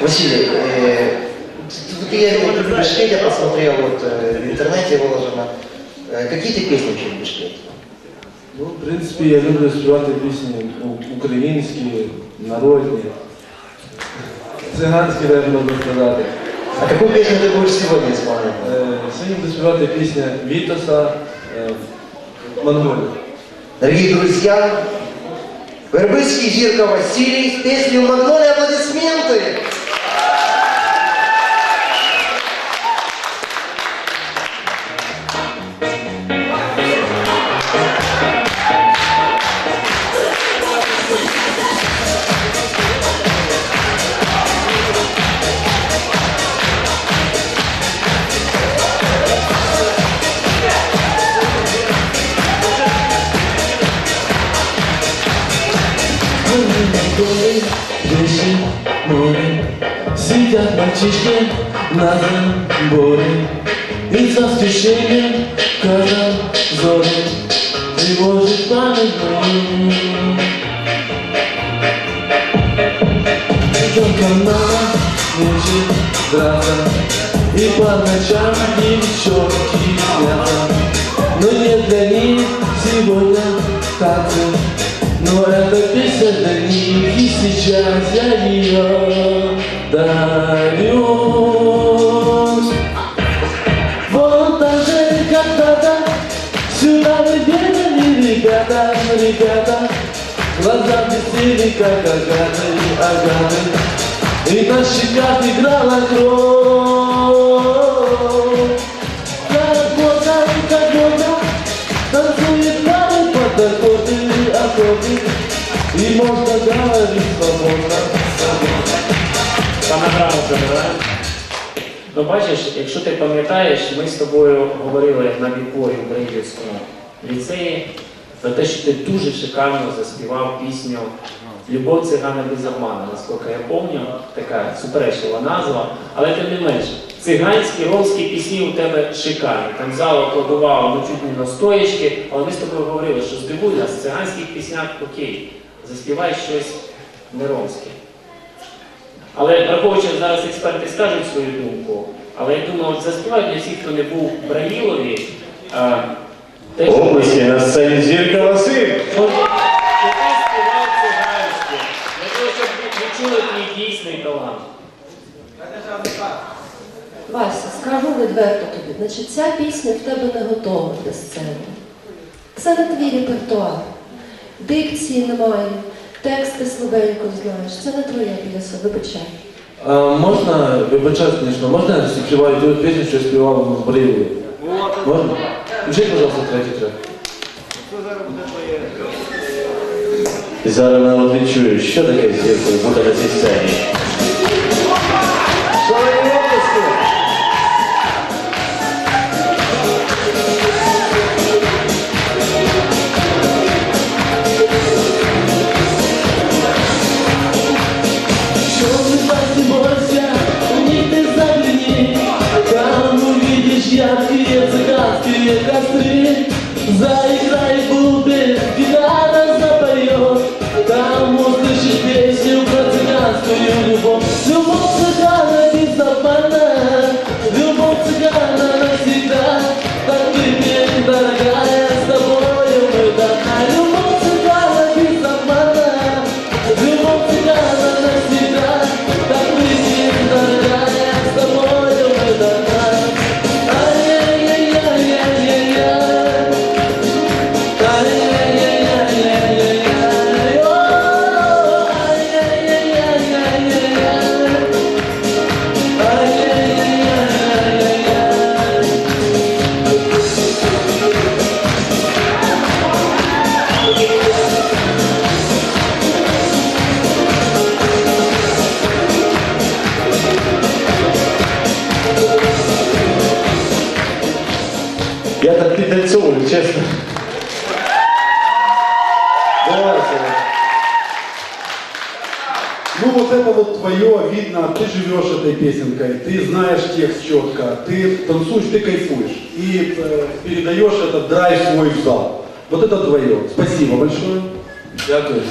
Василий, э, ты- ты, я видел, ты любишь петь, я посмотрел, вот э, в интернете выложено. Э, какие ты песни вообще любишь петь? Ну, в принципі, я люблю співати пісні у- українські, народні, циганські, навіть можна сказати. А какую песню ты будешь сегодня исполнять? Е, Сьогодні буду співати пісня Вітоса е, Монголія. Дорогие друзья, Зірка Василий с песней «Магнолия» аплодисменты! Дыши море, сидят мальчишки на заборе И со священием каждом зоре тревожит память мою Только мама вечер драться И по ночам девчонки снятся Но нет для них сегодня танцы Но эта песня для них И сейчас я ее дарю. Вот даже когда-то Сюда мы ребята, ребята. Глаза блестели, как агаты, агаты И на щеках играла кровь аккорды И можно говорить свободно, свободно Фонограму забираємо. Ну бачиш, якщо ти пам'ятаєш, ми з тобою говорили на відборі в Брейдівському ліцеї про те, що ти дуже шикарно заспівав пісню Любов цигана без обману, наскільки я пам'ятаю, така суперечлива назва, але тим не менш, циганські, ромські пісні у тебе шикарні. Там зала кладувала ну чуть не на стоячки, але ми з тобою говорили, що здивуй нас, в циганських піснях окей, заспівай щось не ромське. Але враховуючи, зараз експерти скажуть свою думку, але я думаю, заспівають для всіх, хто не був в Браїлові, те, що Області на сцені Зірка Василь. що ти співав циганське, для того, щоб ви відчули твій дійсний талант. Вася, скажу відверто тобі, значить ця пісня в тебе не готова для сцени. Це не твій репертуар. Дикції немає, тексти слабенько знаєш. Це не твоя пісня, вибачай. А можна, вибачаю, звісно, можна я заспіваю ту пісню, що я співав в Брилі? Можна? Включіть, будь ласка, третій трек. І зараз народ відчує, що таке зіркою бути на цій сцені. Яркие цыганские костры Заиграй Давайте. Ну вот это вот твое, видно, ты живешь этой песенкой, ты знаешь текст четко, ты танцуешь, ты кайфуешь и э, передаешь этот драйв свой в зал. Вот это твое. Спасибо большое. Дякую.